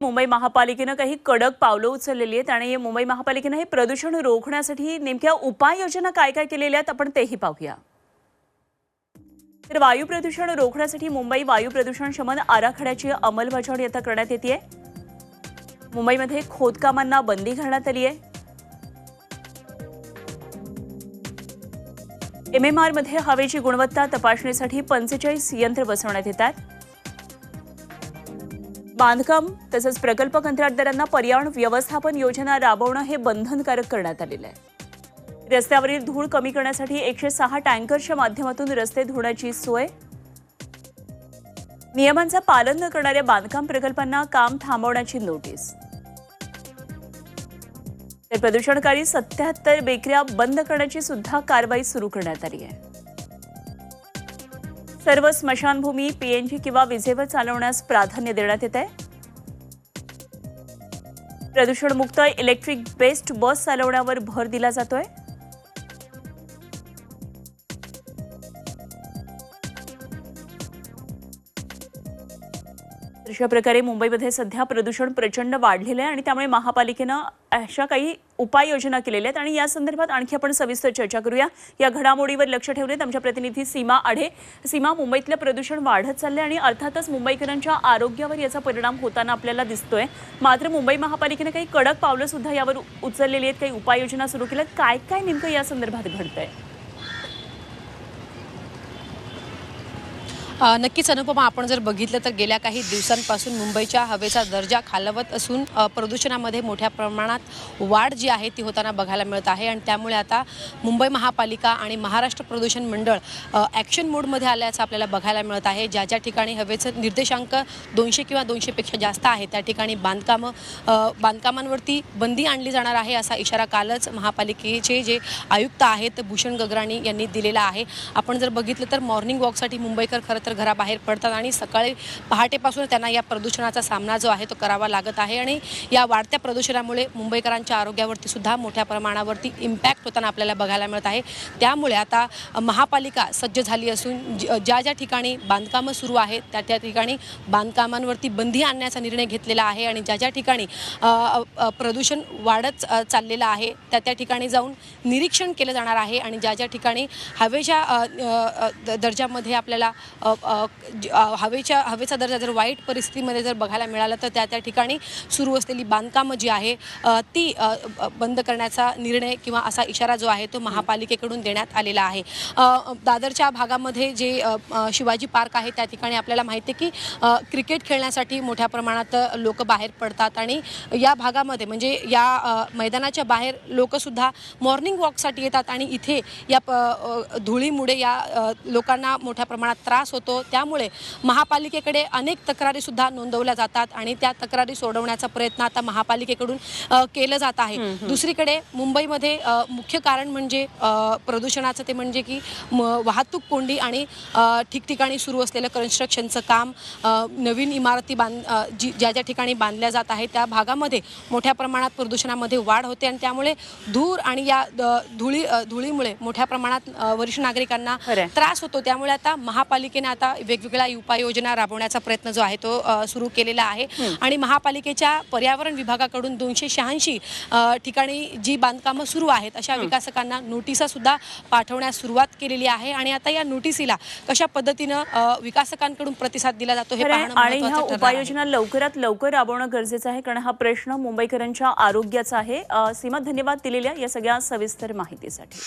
मुंबई महापालिकेनं काही कडक पावलं उचललेली आहेत आणि मुंबई महापालिकेनं हे प्रदूषण रोखण्यासाठी नेमक्या उपाययोजना काय काय केलेल्या आहेत आपण तेही पाहूया. तर वायू प्रदूषण रोखण्यासाठी मुंबई वायू प्रदूषण शमन आराखड्याची अंमलबजावणी आता करण्यात येते मुंबईमध्ये खोदकामांना बंदी घालण्यात आली आहे. एमएमआरमध्ये हवेची गुणवत्ता तपासणीसाठी पंचेचाळीस यंत्र बसवण्यात येतात. बांधकाम तसंच प्रकल्प कंत्राटदारांना पर्यावरण व्यवस्थापन योजना राबवणं हे बंधनकारक करण्यात आलेलं आहे. रस्त्यावरील धूळ कमी करण्यासाठी एकशे सहा टँकरच्या माध्यमातून रस्ते धुण्याची सोय. नियमांचं पालन न करणाऱ्या बांधकाम प्रकल्पांना काम थांबवण्याची नोटीस. तर प्रदूषणकारी सत्याहत्तर बेकऱ्या बंद करण्याची सुद्धा कारवाई सुरू करण्यात आली आहे. सर्व स्मशानभूमी पीएनजी किंवा विजेवर चालवण्यास प्राधान्य देण्यात येत आहे. प्रदूषणमुक्त इलेक्ट्रिक बेस्ड बस चालवण्यावर भर दिला जातोय. अशा प्रकारे मुंबईमध्ये सध्या प्रदूषण प्रचंड वाढलेलं आहे आणि त्यामुळे महापालिकेनं अशा काही उपाययोजना केलेल्या आहेत. आणि या संदर्भात आणखी आपण सविस्तर चर्चा करूया. या घडामोडीवर लक्ष ठेवलेत आमच्या प्रतिनिधी सीमा आढे. सीमा मुंबईतलं प्रदूषण वाढत चाललंय आणि अर्थातच मुंबईकरांच्या आरोग्यावर याचा परिणाम होताना आपल्याला दिसतोय. मात्र मुंबई महापालिकेनं काही कडक पावलं सुद्धा यावर उचललेली आहेत. काही उपाययोजना सुरू केल्यात. काय काय नेमकं या संदर्भात घडतंय? नक्कीच अनुपमा आपण जर बघितलं तर गेल्या काही दिवसांपासून मुंबईच्या हवेचा दर्जा खालवत असून प्रदूषणामध्ये मोठ्या प्रमाणात वाढ जी आहे ती होताना बघायला मिळत आहे आणि त्यामुळे आता मुंबई महापालिका आणि महाराष्ट्र प्रदूषण मंडळ ॲक्शन मोडमध्ये आल्याचं आपल्याला बघायला मिळत आहे. ज्या ज्या ठिकाणी हवेचं निर्देशांक दोनशे किंवा दोनशेपेक्षा जास्त आहे त्या ठिकाणी बांधकामं बांधकामांवरती बंदी आणली जाणार आहे असा इशारा कालच महापालिकेचे जे आयुक्त आहेत भूषण गगराणी यांनी दिलेला आहे. आपण जर बघितलं तर मॉर्निंग वॉकसाठी मुंबईकर खरं तर घराबाहेर पडतात आणि सकाळी पहाटेपासून त्यांना या प्रदूषणाचा सामना जो आहे तो करावा लागत आहे आणि या वाढत्या प्रदूषणामुळे मुंबईकरांच्या आरोग्यावरती सुद्धा मोठ्या प्रमाणावरती इम्पॅक्ट होताना आपल्याला बघायला मिळत आहे. त्यामुळे आता महापालिका सज्ज झाली असून ज- ज्या ज्या ठिकाणी बांधकामं सुरू आहेत त्या त्या ठिकाणी बांधकामांवरती बंदी आणण्याचा निर्णय घेतलेला आहे आणि ज्या ज्या ठिकाणी प्रदूषण वाढत चाललेलं आहे त्या त्या ठिकाणी जाऊन निरीक्षण केलं जाणार आहे आणि ज्या ज्या ठिकाणी हवेच्या दर्जामध्ये आपल्याला हवेच्या हवेचा दर्जा जर वाईट परिस्थितीमध्ये जर बघायला मिळाला तर त्या त्या ठिकाणी सुरू असलेली बांधकामं जी आहे ती बंद करण्याचा निर्णय किंवा असा इशारा जो आहे तो महापालिकेकडून देण्यात आलेला आहे. दादरच्या भागामध्ये जे शिवाजी पार्क आहे त्या ठिकाणी आपल्याला माहिती आहे की क्रिकेट खेळण्यासाठी मोठ्या प्रमाणात लोक बाहेर पडतात आणि या भागामध्ये म्हणजे या मैदानाच्या बाहेर लोकसुद्धा मॉर्निंग वॉकसाठी येतात आणि इथे या प धुळीमुळे या लोकांना मोठ्या प्रमाणात त्रास होतो. त्यामुळे महापालिकेकडे अनेक तक्रारीसुद्धा नोंदवल्या जातात आणि त्या तक्रारी सोडवण्याचा प्रयत्न आता महापालिकेकडून केलं जात आहे. दुसरीकडे मुंबईमध्ये मुख्य कारण म्हणजे प्रदूषणाचं ते म्हणजे की वाहतूक कोंडी आणि ठिकठिकाणी सुरू असलेलं कन्स्ट्रक्शनचं काम नवीन इमारती बांध जी ज्या ज्या ठिकाणी बांधल्या जात आहे त्या भागामध्ये मोठ्या प्रमाणात प्रदूषणामध्ये वाढ होते आणि त्यामुळे धूर आणि या धुळी धुळीमुळे मोठ्या प्रमाणात वरिष्ठ नागरिकांना. त्रास होतो. त्यामुळे आता महापालिकेने आता वेगवेगळ्या उपाययोजना राबवण्याचा प्रयत्न जो आहे तो सुरू केलेला आहे. आणि महापालिकेच्या पर्यावरण विभागाकडून दोनशे शहाऐंशी ठिकाणी जी बांधकामं सुरू आहेत अशा विकासकांना नोटिसा सुद्धा पाठवण्यास सुरुवात केलेली आहे. आणि आता या नोटिसीला कशा पद्धतीनं विकासकांकडून प्रतिसाद दिला जातो हे आणि ह्या. उपाययोजना लवकरात लवकर राबवणं गरजेचं आहे कारण हा प्रश्न मुंबईकरांच्या आरोग्याचा आहे. सीमा धन्यवाद दिलेल्या या सगळ्या सविस्तर माहितीसाठी.